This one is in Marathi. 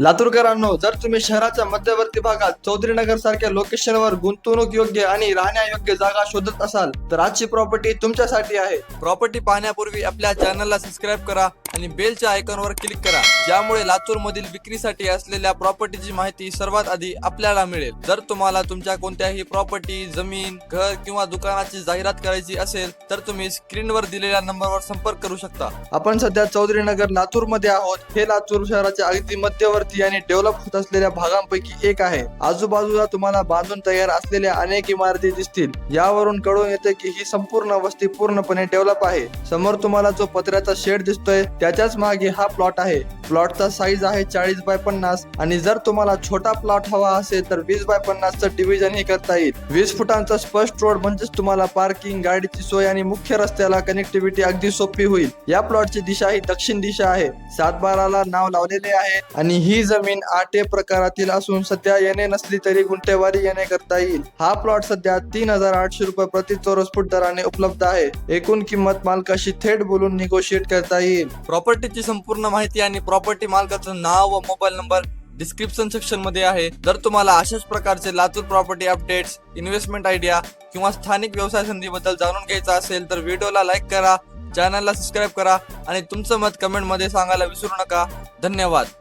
लातूरकरांनो जर तुम्ही शहराच्या मध्यवर्ती भागात चौधरी नगर सारख्या लोकेशनवर गुंतवणूक योग्य आणि राहण्यायोग्य जागा शोधत असाल तर आजची प्रॉपर्टी तुमच्यासाठी आहे. प्रॉपर्टी पाहण्यापूर्वी आपल्या चॅनलला सबस्क्राईब करा. आणि बेलच्या आयकॉनवर क्लिक करा ज्यामुळे लातूर मधील विक्रीसाठी असलेल्या प्रॉपर्टीची माहिती सर्वात आधी आपल्याला मिळेल. जर तुम्हाला तुमच्या कोणत्याही प्रॉपर्टी जमीन घर किंवा दुकानाची जाहिरात करायची असेल तर तुम्ही स्क्रीनवर दिलेल्या नंबरवर संपर्क करू शकता. आपण सध्या चौधरी नगर लातूरमध्ये आहोत. हे लातूर शहराच्या अगदी मध्यवर्ती आणि डेव्हलप होत असलेल्या भागांपैकी एक आहे. आजूबाजूला तुम्हाला बांधून तयार असलेल्या अनेक इमारती दिसतील. यावरून कळून येते की ही संपूर्ण वस्ती पूर्णपणे डेव्हलप आहे. समोर तुम्हाला जो पत्र्याचा शेड दिसतोय त्याच्याच मागे हा प्लॉट आहे. प्लॉटचा साईज आहे चाळीस बाय पन्नास. आणि जर तुम्हाला छोटा प्लॉट हवा असेल तर वीस बाय पन्नासचं डिव्हिजन ही करता येईल. वीस फुटांचा स्पष्ट रोड म्हणजेच तुम्हाला पार्किंग गाडीची सोय आणि मुख्य रस्त्याला कनेक्टिव्हिटी अगदी सोपी होईल. या प्लॉटची दिशा ही दक्षिण दिशा आहे. सातबाराला नाव लावलेले आहे आणि ही जमीन आठ ए प्रकारातील असून सध्या येणे नसली तरी गुंठेवारी येणे करता येईल. हा प्लॉट सध्या तीन हजार आठशे रुपये प्रति चौरस फूट दराने उपलब्ध आहे. एकूण किंमत मालकाशी थेट बोलून निगोशिएट करता येईल. प्रॉपर्टीची संपूर्ण माहिती आणि प्रॉपर्टी प्रॉपर्टी मालकाचं नाव व मोबाईल नंबर डिस्क्रिप्शन सेक्शनमध्ये आहे. जर तुम्हाला अशाच प्रकारचे Latur property updates investment idea किंवा स्थानिक व्यवसाय संधीबद्दल जाणून घ्यायचा असेल तर व्हिडिओला लाईक करा चॅनलला सबस्क्राईब करा आणि तुमचं मत कमेंटमध्ये सांगायला विसरू नका. धन्यवाद.